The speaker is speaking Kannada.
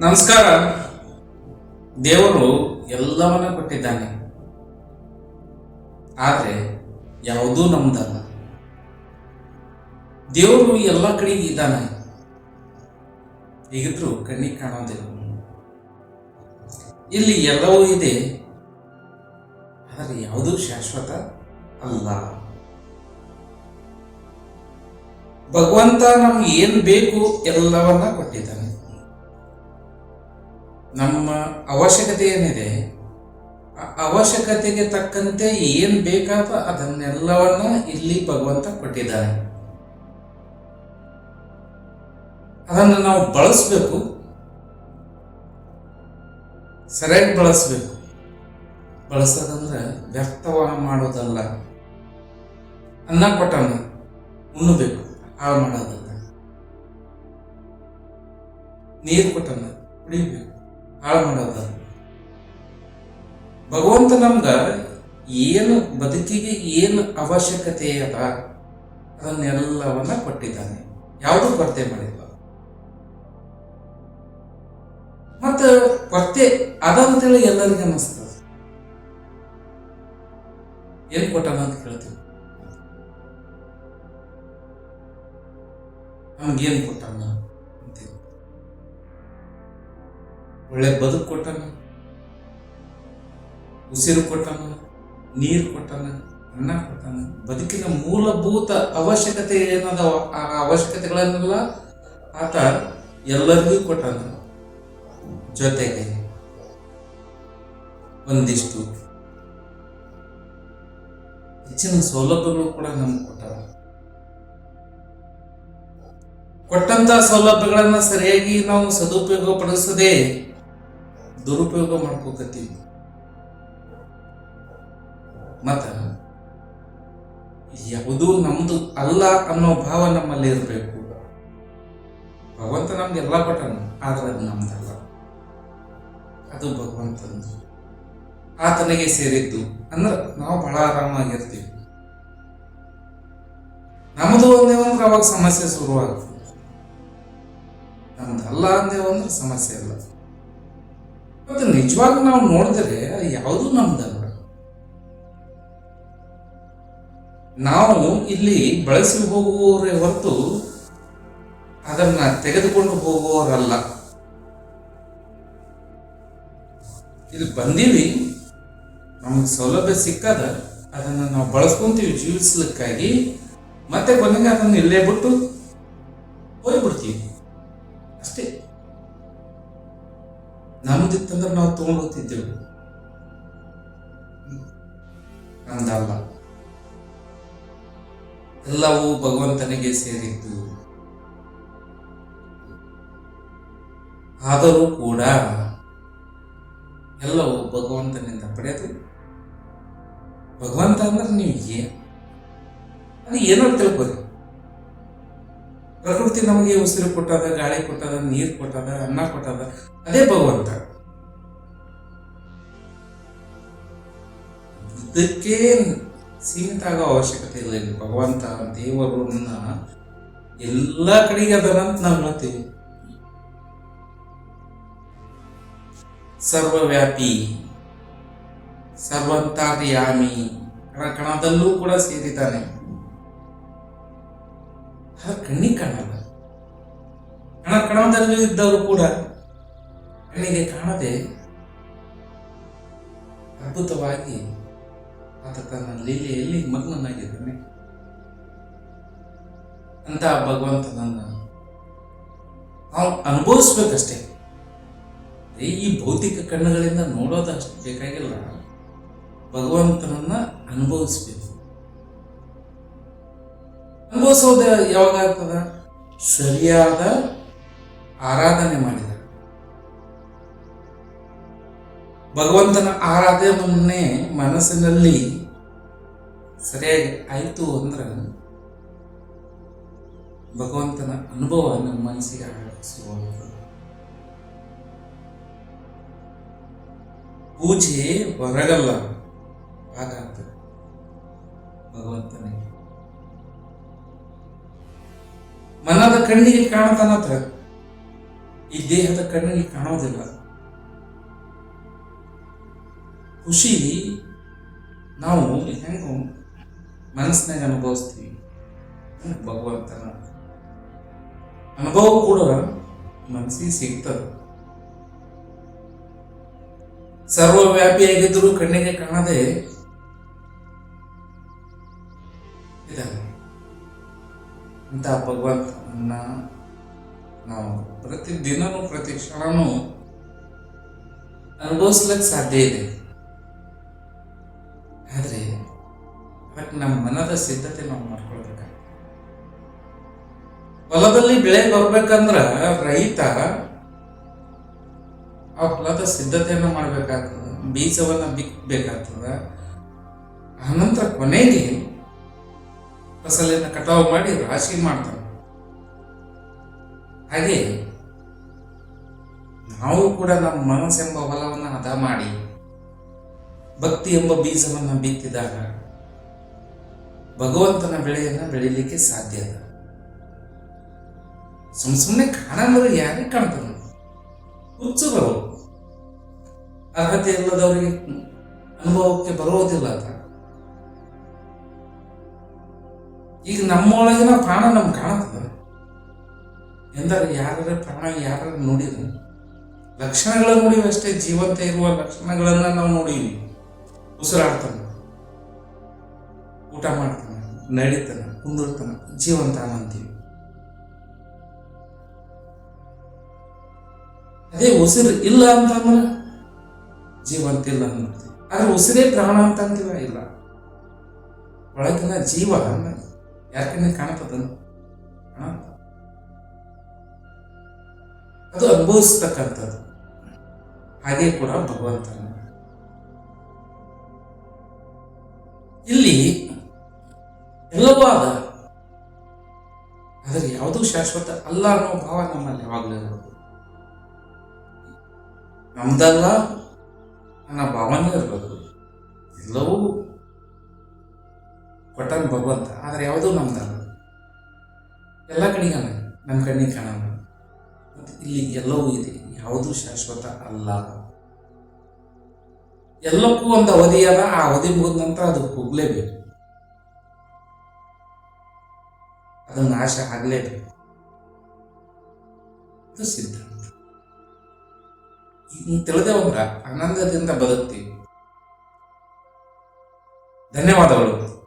ನಮಸ್ಕಾರ. ದೇವರು ಎಲ್ಲವನ್ನ ಕೊಟ್ಟಿದ್ದಾನೆ. ಆದರೆ ಯಾವುದೂ ನಮ್ದಲ್ಲ. ದೇವರು ಎಲ್ಲ ಕಡೆಗೆ ಇದ್ದಾನೆ. ಈಗಿದ್ರು ಕಣ್ಣಿಗೆ ಕಾಣೋದಿಲ್ಲ. ಇಲ್ಲಿ ಎಲ್ಲವೂ ಇದೆ. ಆದರೆ ಯಾವುದೂ ಶಾಶ್ವತ ಅಲ್ಲ. ಭಗವಂತ ನಮ್ಗೆ ಏನು ಬೇಕು ಎಲ್ಲವನ್ನ ಕೊಟ್ಟಿದ್ದಾನೆ. ನಮ್ಮ ಅವಶ್ಯಕತೆ ಏನಿದೆ ಅವಶ್ಯಕತೆಗೆ ತಕ್ಕಂತೆ ಏನು ಬೇಕಾದ ಅದನ್ನೆಲ್ಲವನ್ನ ಇಲ್ಲಿ ಭಗವಂತ ಕೊಟ್ಟಿದ್ದಾನೆ ಅದನ್ನು ನಾವು ಬಳಸಬೇಕು. ಸರಿಯಾಗಿ ಬಳಸಬೇಕು. ಬಳಸೋದಂದ್ರೆ ವ್ಯರ್ಥವ ಮಾಡೋದಲ್ಲ. ಅನ್ನ ಕೊಟ್ಟನ್ನ ಉಣ್ಣಬೇಕು, ಹಾಳು ಮಾಡೋದಲ್ಲ. ನೀರು ಕೊಟ್ಟನ್ನ ಕುಡಿಬೇಕು. ಹಾಳು ಮಾಡೋದ. ಭಗವಂತ ನಮ್ಗ ಏನು ಬದುಕಿಗೆ ಏನು ಅವಶ್ಯಕತೆ ಅದ, ಅದನ್ನೆಲ್ಲವನ್ನ ಕೊಟ್ಟಿದ್ದಾನೆ. ಯಾವುದೂ ಕೊರತೆ ಮಾಡಿಲ್ಲ. ಮತ್ತ ಕೊರತೆ ಅಂತೇಳಿ ಎಲ್ಲರಿಗೂ ಅನ್ನಿಸ್ತದ ಏನ್ ಕೊಟ್ಟಾನ ಅಂತ ಕೇಳ್ತೀವಿ ನಮ್ಗೇನ್ ಕೊಟ್ಟಾನ ಒಳ್ಳೆ ಬದುಕು ಕೊಟ್ಟನ, ಉಸಿರು ಕೊಟ್ಟನ, ನೀರು ಕೊಟ್ಟನ, ಅನ್ನ ಕೊಟ್ಟನ. ಬದುಕಿನ ಮೂಲಭೂತ ಅವಶ್ಯಕತೆ ಏನದಾವ ಆ ಅವಶ್ಯಕತೆಗಳನ್ನೆಲ್ಲ ಆತ ಎಲ್ಲರಿಗೂ ಕೊಟ್ಟನ. ಜೊತೆಗೆ ಒಂದಿಷ್ಟು ಹೆಚ್ಚಿನ ಸೌಲಭ್ಯಗಳು ಕೂಡ ನಮ್ಗೆ ಕೊಟ್ಟಾರ ಕೊಟ್ಟಂತ ಸೌಲಭ್ಯಗಳನ್ನ ಸರಿಯಾಗಿ ನಾವು ಸದುಪಯೋಗ ಪಡಿಸದೆ ದುರುಪಯೋಗ ಮಾಡ್ಕೋಕತ್ತೀವಿ ಮತ್ತ ಯಾವುದೂ ನಮ್ದು ಅಲ್ಲ ಅನ್ನೋ ಭಾವ ನಮ್ಮಲ್ಲಿ ಇರಬೇಕು. ಭಗವಂತ ನಮ್ಗೆಲ್ಲ ಕೊಟ್ಟನು ಆದ್ರೆ ಅದು ನಮ್ದಲ್ಲ. ಅದು ಭಗವಂತಂದು. ಆತನಿಗೆ ಸೇರಿದ್ದು. ಅಂದ್ರೆ ನಾವು ಬಹಳ ಆರಾಮಾಗಿರ್ತೀವಿ. ನಮ್ಮದು ಒಂದೇ ಅಂದ್ರೆ ಅವಾಗ ಸಮಸ್ಯೆ ಶುರುವಾಗ್ತದೆ. ನಮ್ದಲ್ಲ ಅಂದೇವ ಅಂದ್ರೆ ಸಮಸ್ಯೆ ಇಲ್ಲ ಮತ್ತೆ ನಿಜವಾಗ್ಲೂ ನಾವು ನೋಡಿದ್ರೆ ಯಾವುದೂ ನಮ್ದಲ್ಲ ನಾವು ಇಲ್ಲಿ ಬಳಸಿ ಹೋಗುವವರೇ ಹೊರತು ಅದನ್ನ ತೆಗೆದುಕೊಂಡು ಹೋಗುವವರಲ್ಲ. ಇಲ್ಲಿ ಬಂದೀವಿ, ನಮಗೆ ಸೌಲಭ್ಯ ಸಿಕ್ಕದ, ಅದನ್ನು ನಾವು ಬಳಸ್ಕೊಂತೀವಿ, ಜೀವಿಸ್ಲಿಕ್ಕಾಗಿ. ಮತ್ತೆ ಕೊನೆಗೆ ಅದನ್ನು ಇಲ್ಲೇ ಬಿಟ್ಟು ನಮ್ದಿತ್ತಂದ್ರೆ ನಾವು ತಗೊಂಡು ಹೋಗ್ತಿದ್ದೆವು. ನಂದಲ್ಲ. ಎಲ್ಲವೂ ಭಗವಂತನಿಗೆ ಸೇರಿದ್ದು. ಆದರೂ ಕೂಡ ಎಲ್ಲವೂ ಭಗವಂತನಿಂದ ಪಡೆದು, ಭಗವಂತ ಅಂದ್ರೆ ನೀವು ಏನ್? ಏನೋ ತಿಳ್ಕೊರಿ ಪ್ರಕೃತಿ ನಮಗೆ ಉಸಿರು ಕೊಟ್ಟದ, ಗಾಳಿ ಕೊಟ್ಟದ, ನೀರು ಕೊಟ್ಟದ, ಅನ್ನ ಕೊಟ್ಟದ, ಅದೇ ಭಗವಂತ. ಇದಕ್ಕೆ ಸೀಮಿತ ಆಗೋ ಅವಶ್ಯಕತೆ ಇಲ್ಲ ಇಲ್ಲಿ. ಭಗವಂತ ದೇವರನ್ನ ಎಲ್ಲ ಕಡೆಗೆ ಅದರಂತ ನಾವು ನೋಡ್ತೀವಿ ಸರ್ವವ್ಯಾಪಿ, ಸರ್ವಂತಾರ್ಯಾಮಿ, ಕಣ ಕಣದಲ್ಲೂ ಕೂಡ ಸೇರಿದ್ದಾನೆ. ಕಣ್ಣಿ ಕಣ್ಣಿಗೆ ಕಾಣಲ್ಲ. ಕಣ ಕಣದಲ್ಲೂ ಇದ್ದವರು ಕೂಡ ಕಣ್ಣಿಗೆ ಕಾಣದೆ ಅದ್ಭುತವಾಗಿ ಆತ ತನ್ನ ಲೀಲೆಯಲ್ಲಿ ಮಗ್ನನಾಗಿದ್ದಾನೆ. ಅಂತ ಭಗವಂತನನ್ನು ನಾವು ಅನುಭವಿಸ್ಬೇಕಷ್ಟೇ. ಈ ಭೌತಿಕ ಕಣ್ಣುಗಳಿಂದ ನೋಡೋದಷ್ಟು ಬೇಕಾಗಿಲ್ಲ. ಭಗವಂತನನ್ನ ಅನುಭವಿಸ್ಬೇಕು. ಅನುಭವಿಸೋದು ಯಾವಾಗ ಸರಿಯಾದ ಆರಾಧನೆ ಮಾಡಿದ ಭಗವಂತನ ಆರಾಧನೆ ಮನಸ್ಸಿನಲ್ಲಿ ಸರಿಯಾಗಿ ಆಯಿತು ಅಂದ್ರೆ ಭಗವಂತನ ಅನುಭವ ನಮ್ಮ ಮನಸ್ಸಿಗೆ ಶುರುವಾಗ್ತದೆ ಪೂಜೆ ಹೊರಗಲ್ಲ ಹಾಗಾಗ್ತದೆ ಭಗವಂತನಿಗೆ. ಮನದ ಕಣ್ಣಿಗೆ ಕಾಣತಾನತ್ರ ಈ ದೇಹದ ಕಣ್ಣಿಗೆ ಕಾಣೋದಿಲ್ಲ ಖುಷಿ ನಾವು ಹೆಂಗೆ ಮನಸ್ಸಿನಾಗ ಅನುಭವಿಸ್ತೀವಿ. ಭಗವಂತನ ಅನುಭವ ಕೂಡ ಮನಸ್ಸಿಗೆ ಸಿಗ್ತದೆ. ಸರ್ವವ್ಯಾಪಿಯಾಗಿದ್ದರೂ ಕಣ್ಣಿಗೆ ಕಾಣದೆ ಇದ್ದಾನೆ ಅಂತ ಭಗವಂತನ ನಾವು ಪ್ರತಿ ದಿನವೂ ಪ್ರತಿ ಕ್ಷಣನೂ ಅನುಭವಿಸ್ಲಿಕ್ಕೆ ಸಾಧ್ಯ ಇದೆ. ನಮ್ಮ ಮನದ ಸಿದ್ಧತೆ ನಾವು ಮಾಡ್ಕೊಳ್ಬೇಕಾಗ್ತದೆ. ಹೊಲದಲ್ಲಿ ಬೆಳೆ ಬರ್ಬೇಕಂದ್ರ ರೈತ ಆ ಹೊಲದ ಸಿದ್ಧತೆಯನ್ನ ಮಾಡ್ಬೇಕಾಗ್ತದ, ಬೀಜವನ್ನ ಬಿತ್ತಬೇಕಾಗ್ತದ ಆನಂತರ ಕೊನೆಗೆ ಫಸಲಿನ ಕಟಾವು ಮಾಡಿ ರಾಶಿ ಮಾಡ್ತಾರೆ. ಹಾಗೆ ನಾವು ಕೂಡ ನಮ್ಮ ಮನಸ್ಸೆಂಬ ಹೊಲವನ್ನು ಹದ ಮಾಡಿ ಭಕ್ತಿ ಎಂಬ ಬೀಜವನ್ನು ಬಿತ್ತಿದಾಗ ಭಗವಂತನ ಬೆಳೆಯನ್ನ ಬೆಳೀಲಿಕ್ಕೆ ಸಾಧ್ಯ ಅದ. ಸುಮ್ ಸುಮ್ಮನೆ ಕಾಣಲ್ಲರು ಯಾರಿಗೆ ಹುಚ್ಚು ಹುಚ್ಚುಗಳು. ಅರ್ಹತೆ ಇಲ್ಲದವರಿಗೆ ಅನುಭವಕ್ಕೆ ಬರುವುದಿಲ್ಲ ಅಂತ. ಈಗ ನಮ್ಮೊಳಗಿನ ಪ್ರಾಣ ನಮ್ಗೆ ಕಾಣುತ್ತದೆ. ಎಂದರೆ ಯಾರ ಪ್ರಾಣ ಯಾರ ನೋಡಿದ್ರು? ಲಕ್ಷಣಗಳನ್ನು ನೋಡಿವಷ್ಟೇ ಜೀವಂತ ಇರುವ ಲಕ್ಷಣಗಳನ್ನ ನಾವು ನೋಡಿವಿ. ಉಸಿರಾಡ್ತಾನೆ ಊಟ ಮಾಡ್ತಾನೆ ನಡೀತಾನೆ ಕುಂದಿರ್ತಾನೆ ಜೀವಂತ ಅಂತೀವಿ. ಅದೇ ಉಸಿರು ಇಲ್ಲ ಅಂತ ಅಂದ್ರೆ ಜೀವಂತ ಇಲ್ಲ ಅಂತೀವಿ. ಆದ್ರೆ ಉಸಿರೇ ಪ್ರಾಣ ಅಂತ ಅಂತೀವ? ಇಲ್ಲ. ಒಳಗಿನ ಜೀವ ಯಾಕೆ ಕಾಣ್ತದ ಅದು ಅನುಭವಿಸ್ತಕ್ಕಂಥದ್ದು. ಹಾಗೆ ಕೂಡ ಭಗವಂತನ. ಎಲ್ಲವೂ ಅದ ಆದರೆ ಯಾವುದೂ ಶಾಶ್ವತ ಅಲ್ಲ ಅನ್ನೋ ಭಾವ ನಮ್ಮಲ್ಲಿ ಯಾವಾಗಲೂ ಇರಬೇಕು ನಮ್ದಲ್ಲ ಅನ್ನೋ ಭಾವನೆ ಇರಬೇಕು ಎಲ್ಲವೂ ಕೊಟ್ಟನ್ ಭಗವಂತ, ಆದರೆ ಯಾವುದೂ ನಮ್ದಲ್ಲ. ಎಲ್ಲ ಕಡೆಗೆ ನಮ್ಮ ಕಣ್ಣಿಗೆ ಕಾಣಲ್ಲ. ಮತ್ತು ಇಲ್ಲಿ ಎಲ್ಲವೂ ಇದೆ, ಯಾವುದೂ ಶಾಶ್ವತ ಅಲ್ಲ. ಎಲ್ಲಕ್ಕೂ ಒಂದು ಅವಧಿ ಅದ, ಆ ಅವಧಿ ಮುಗಿದ ನಂತರ ಅದು ಹೋಗ್ಲೇಬೇಕು. ಅದು ನಾಶ ಆಗಲೇಬೇಕು. ಅದು ಸಿದ್ಧಾಂತ. ತಿಳಿದವರ ಆನಂದದಿಂದ ಬದುಕ್ತೀವಿ. ಧನ್ಯವಾದಗಳು.